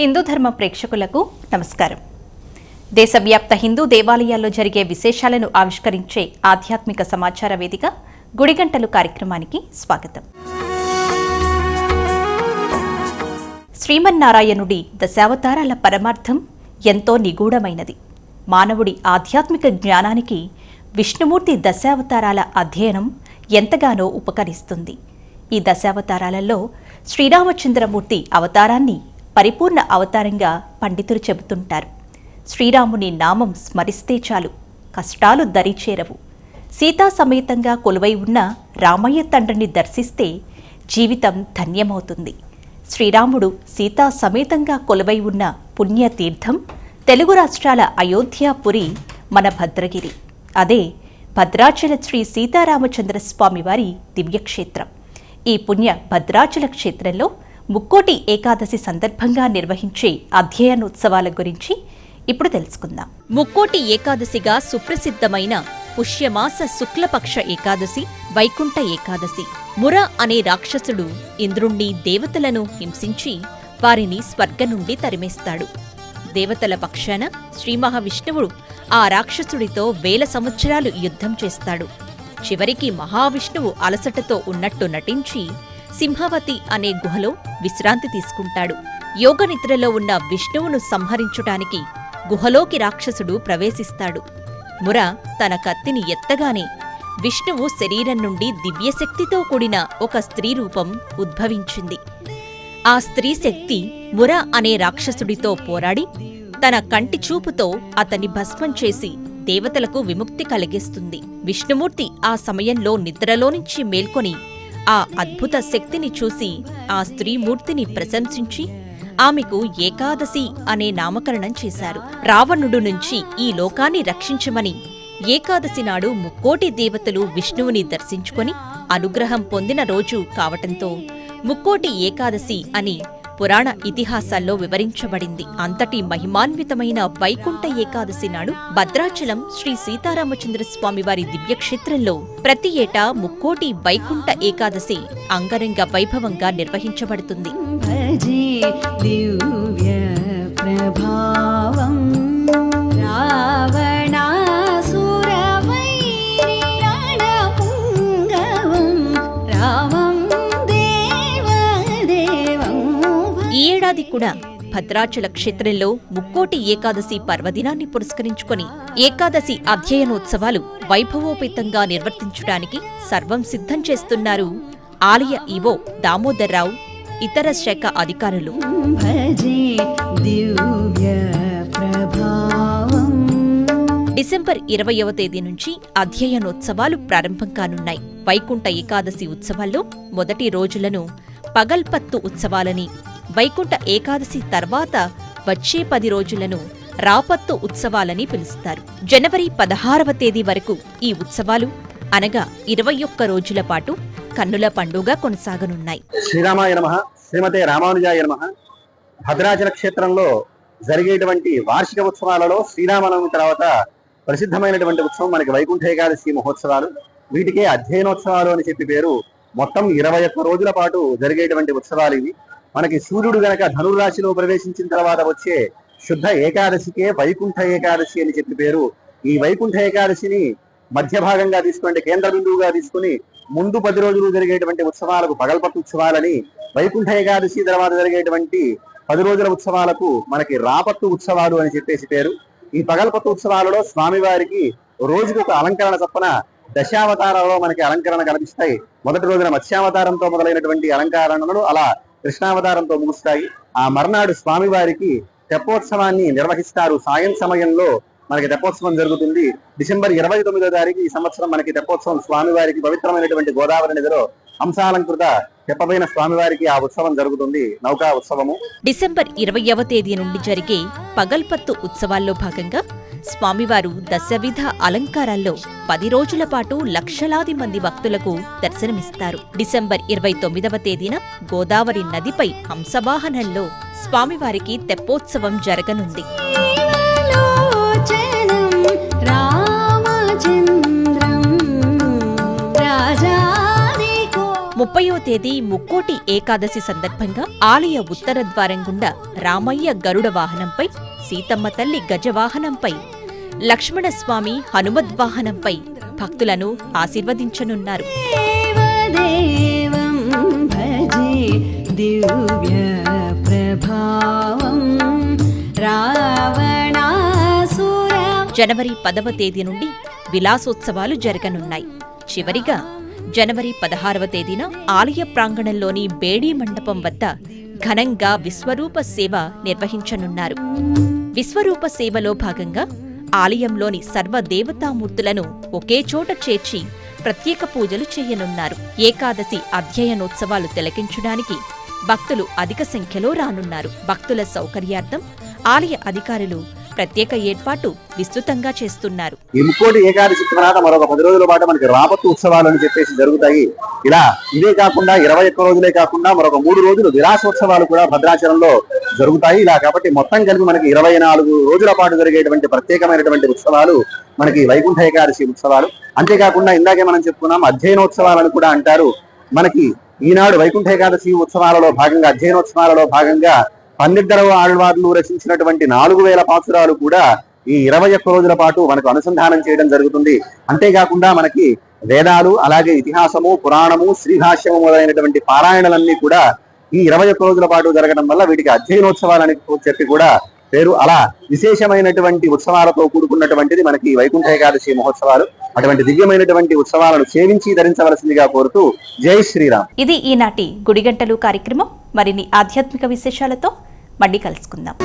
హిందూ ధర్మ ప్రేక్షకులకు నమస్కారం. దేశవ్యాప్త హిందూ దేవాలయాల్లో జరిగే విశేషాలను ఆవిష్కరించే ఆధ్యాత్మిక సమాచార వేదిక గుడిగంటలు కార్యక్రమానికి స్వాగతం. శ్రీమన్నారాయణుడి దశావతారాల పరమార్థం ఎంతో నిగూఢమైనది. మానవుడి ఆధ్యాత్మిక జ్ఞానానికి విష్ణుమూర్తి దశావతారాల అధ్యయనం ఎంతగానో ఉపకరిస్తుంది. ఈ దశావతారాలలో శ్రీరామచంద్రమూర్తి అవతారాన్ని పరిపూర్ణ అవతారంగా పండితులు చెబుతుంటారు. శ్రీరాముని నామం స్మరిస్తే చాలు కష్టాలు దరిచేరవు సీతా సమేతంగా కొలువై ఉన్న రామయ్య తండ్రిని దర్శిస్తే జీవితం ధన్యమవుతుంది. శ్రీరాముడు సీతా సమేతంగా కొలువై ఉన్న పుణ్యతీర్థం తెలుగు రాష్ట్రాల అయోధ్యాపురి మన భద్రగిరి. అదే భద్రాచల శ్రీ సీతారామచంద్ర స్వామివారి దివ్యక్షేత్రం. ఈ పుణ్య భద్రాచల క్షేత్రంలో ముక్కోటి ఏకాదశి సందర్భంగా నిర్వహించే అధ్యయనోత్సవాల గురించి ఇప్పుడు తెలుసుకుందాం. ముక్కోటి ఏకాదశిగా సుప్రసిద్ధమైన పుష్యమాస శుక్లపక్ష ఏకాదశి వైకుంఠ ఏకాదశి. ముర అనే రాక్షసుడు ఇంద్రుణ్ణి దేవతలను హింసించి వారిని స్వర్గ నుండి తరిమేస్తాడు. దేవతల పక్షాన శ్రీ మహావిష్ణువుడు ఆ రాక్షసుడితో వేల సంవత్సరాలు యుద్ధం చేస్తాడు. చివరికి మహావిష్ణువు అలసటతో ఉన్నట్టు నటించి సింహవతి అనే గుహలో విశ్రాంతి తీసుకుంటాడు. యోగనిద్రలో ఉన్న విష్ణువును సంహరించుటానికి గుహలోకి రాక్షసుడు ప్రవేశిస్తాడు. ముర తన కత్తిని ఎత్తగానే విష్ణువు శరీరం నుండి దివ్యశక్తితో కూడిన ఒక స్త్రీ రూపం ఉద్భవించింది. ఆ స్త్రీ శక్తి ముర అనే రాక్షసుడితో పోరాడి తన కంటి చూపుతో అతన్ని భస్మం చేసి దేవతలకు విముక్తి కలిగిస్తుంది. విష్ణుమూర్తి ఆ సమయంలో నిద్రలో నుంచి మేల్కొని ఆ అద్భుత శక్తిని చూసి ఆ స్త్రీమూర్తిని ప్రశంసించి ఆమెకు ఏకాదశి అనే నామకరణం చేశారు. రావణుడు నుంచి ఈ లోకాన్ని రక్షించమని ఏకాదశి నాడు ముక్కోటి దేవతలు విష్ణువుని దర్శించుకొని అనుగ్రహం పొందిన రోజు కావటంతో ముక్కోటి ఏకాదశి అని పురాణ ఇతిహాసాల్లో వివరించబడింది. అంతటి మహిమాన్వితమైన వైకుంఠ ఏకాదశి నాడు భద్రాచలం శ్రీ సీతారామచంద్ర స్వామివారి దివ్యక్షేత్రంలో ప్రతి ఏటా ముక్కోటి వైకుంఠ ఏకాదశి అంగరంగ వైభవంగా నిర్వహించబడుతుంది. ప్రభా ఏడాది కూడా భద్రాచల క్షేత్రంలో ముక్కోటి ఏకాదశి పర్వదినాన్ని పురస్కరించుకుని ఏకాదశి అధ్యయనోత్సవాలు వైభవోపేతంగా నిర్వర్తించడానికి సర్వం సిద్ధం చేస్తున్నారు. ఆలయ ఈవో దామోదర్రావు ఇతర శాఖ అధికారులు. డిసెంబర్ ఇరవయవ తేదీ నుంచి అధ్యయనోత్సవాలు ప్రారంభం కానున్నాయి. వైకుంఠ ఏకాదశి ఉత్సవాల్లో మొదటి రోజులను పగల్పత్తు ఉత్సవాలని వైకుంఠ ఏకాదశి తర్వాత వచ్చే పది రోజులను రాపత్తు ఉత్సవాలని పిలుస్తారు. జనవరి పదహారవ తేదీ వరకు ఈ ఉత్సవాలు అనగా ఇరవై ఒక్క రోజుల పాటు కన్నుల పండుగ కొనసాగనున్నాయి. శ్రీరామాయ నమ. శ్రీమతే రామానుజాయ నమ. భద్రాచల క్షేత్రంలో జరిగేటువంటి వార్షిక ఉత్సవాలలో శ్రీరామనవమి తర్వాత ప్రసిద్ధమైనటువంటి ఉత్సవం మనకి వైకుంఠ ఏకాదశి మహోత్సవాలు. వీటికే అధ్యయనోత్సవాలు అని చెప్పి పేరు. మొత్తం ఇరవై ఒక్క రోజుల పాటు జరిగేటువంటి ఉత్సవాలు ఇవి. మనకి సూర్యుడు గనక ధనురాశిలో ప్రవేశించిన తర్వాత వచ్చే శుద్ధ ఏకాదశికే వైకుంఠ ఏకాదశి అని చెప్పి పేరు. ఈ వైకుంఠ ఏకాదశిని మధ్య భాగంగా తీసుకుంటే కేంద్ర బిందువుగా తీసుకుని ముందు పది రోజులు జరిగేటువంటి ఉత్సవాలకు పగల్పట్టు ఉత్సవాలని వైకుంఠ ఏకాదశి తర్వాత జరిగేటువంటి పది రోజుల ఉత్సవాలకు మనకి రాపత్తు ఉత్సవాలు అని చెప్పేసి పేరు. ఈ పగల్పత్తు ఉత్సవాలలో స్వామివారికి రోజుకు ఒక అలంకరణ చొప్పున దశావతారాలలో మనకి అలంకరణ కనిపిస్తాయి. మొదటి రోజున మత్స్యావతారంతో మొదలైనటువంటి అలంకరణలు అలా కృష్ణావతారంతో ముగుస్తాయి. ఆ మర్నాడు స్వామివారికి తెప్పోత్సవాన్ని నిర్వహిస్తారు. సాయం సమయంలో మనకి తెప్పోత్సవం జరుగుతుంది. డిసెంబర్ ఇరవై తొమ్మిదో తారీఖు ఈ సంవత్సరం మనకి తెప్పోత్సవం స్వామివారికి పవిత్రమైనటువంటి గోదావరి నదిలో హంసాలంకృత తెప్పబైన స్వామివారికి ఆ ఉత్సవం జరుగుతుంది. నౌకా ఉత్సవము. డిసెంబర్ ఇరవయవ తేదీ నుండి జరిగే పగల్పత్తు ఉత్సవాల్లో భాగంగా స్వామివారు దశవిధ అలంకారాల్లో పది రోజుల పాటు లక్షలాది మంది భక్తులకు దర్శనమిస్తారు. డిసెంబర్ ఇరవై తొమ్మిదవ తేదీన గోదావరి నదిపై హంసవాహనంలో స్వామివారికి తెప్పోత్సవం జరగనుంది. ముప్పయో తేదీ ముక్కోటి ఏకాదశి సందర్భంగా ఆలయ ఉత్తర ద్వారం గుండా రామయ్య గరుడ వాహనంపై సీతమ్మ తల్లి గజవాహనంపై లక్ష్మణస్వామి హనుమద్వాహనంపై భక్తులను ఆశీర్వదించనున్నారు. జనవరి పదవ తేదీ నుండి విలాసోత్సవాలు జరగనున్నాయి. చివరిగా జనవరి పదహారవ తేదీన ఆలయ ప్రాంగణంలోని బేడీ మండపం వద్ద ఘనంగా విశ్వరూప సేవ నిర్వహించనున్నారు. విశ్వరూప సేవలో భాగంగా ఆలయంలోని సర్వదేవతామూర్తులను ఒకే చోట చేర్చి ప్రత్యేక పూజలు చేయనున్నారు. ఏకాదశి అధ్యయనోత్సవాలు తిలకించడానికి భక్తులు అధిక సంఖ్యలో రానున్నారు. భక్తుల సౌకర్యార్థం ఆలయ అధికారులు ప్రత్యేక ఏర్పాటు విస్తృతంగా చేస్తున్నారు. ఇంకోటి ఏకాదశి తర్వాత మరొక పది రోజుల పాటు మనకి రాపత్తు ఉత్సవాలు అని చెప్పేసి జరుగుతాయి. ఇలా ఇవే కాకుండా ఇరవై ఒక్క రోజులే కాకుండా మరొక మూడు రోజులు విరాసోత్సవాలు కూడా భద్రాచలంలో జరుగుతాయి. ఇలా కాబట్టి మొత్తం కలిపి మనకి ఇరవై నాలుగు రోజుల పాటు జరిగేటువంటి ప్రత్యేకమైనటువంటి ఉత్సవాలు మనకి వైకుంఠ ఏకాదశి ఉత్సవాలు. అంతేకాకుండా ఇందాకే మనం చెప్పుకున్నాం అధ్యయనోత్సవాలను కూడా అంటారు. మనకి ఈనాడు వైకుంఠ ఏకాదశి ఉత్సవాలలో భాగంగా అధ్యయనోత్సవాలలో భాగంగా పన్నెద్దరవ ఆళ్వార్లు రచించినటువంటి నాలుగు వేల పాసురాలు కూడా ఈ ఇరవై ఒక్క రోజుల పాటు మనకు అనుసంధానం చేయడం జరుగుతుంది. అంతేకాకుండా మనకి వేదాలు అలాగే ఇతిహాసము పురాణము శ్రీభాష్యము మొదలైనటువంటి పారాయణలన్నీ కూడా ఈ ఇరవై ఒక్క రోజుల పాటు జరగడం వల్ల వీటికి అధ్యయనోత్సవాలని చెప్పి కూడా పేరు అలా విశేషమైనటువంటి ఉత్సవాలతో కూడుకున్నటువంటిది మనకి వైకుంఠ ఏకాదశి మహోత్సవాలు. అటువంటి దివ్యమైనటువంటి ఉత్సవాలను సేవించి ధరించవలసిందిగా కోరుతూ జై శ్రీరామ్. ఇది ఈనాటి గుడిగంటలు కార్యక్రమం. మరిన్ని ఆధ్యాత్మిక విశేషాలతో మళ్ళీ కలుసుకుందాం.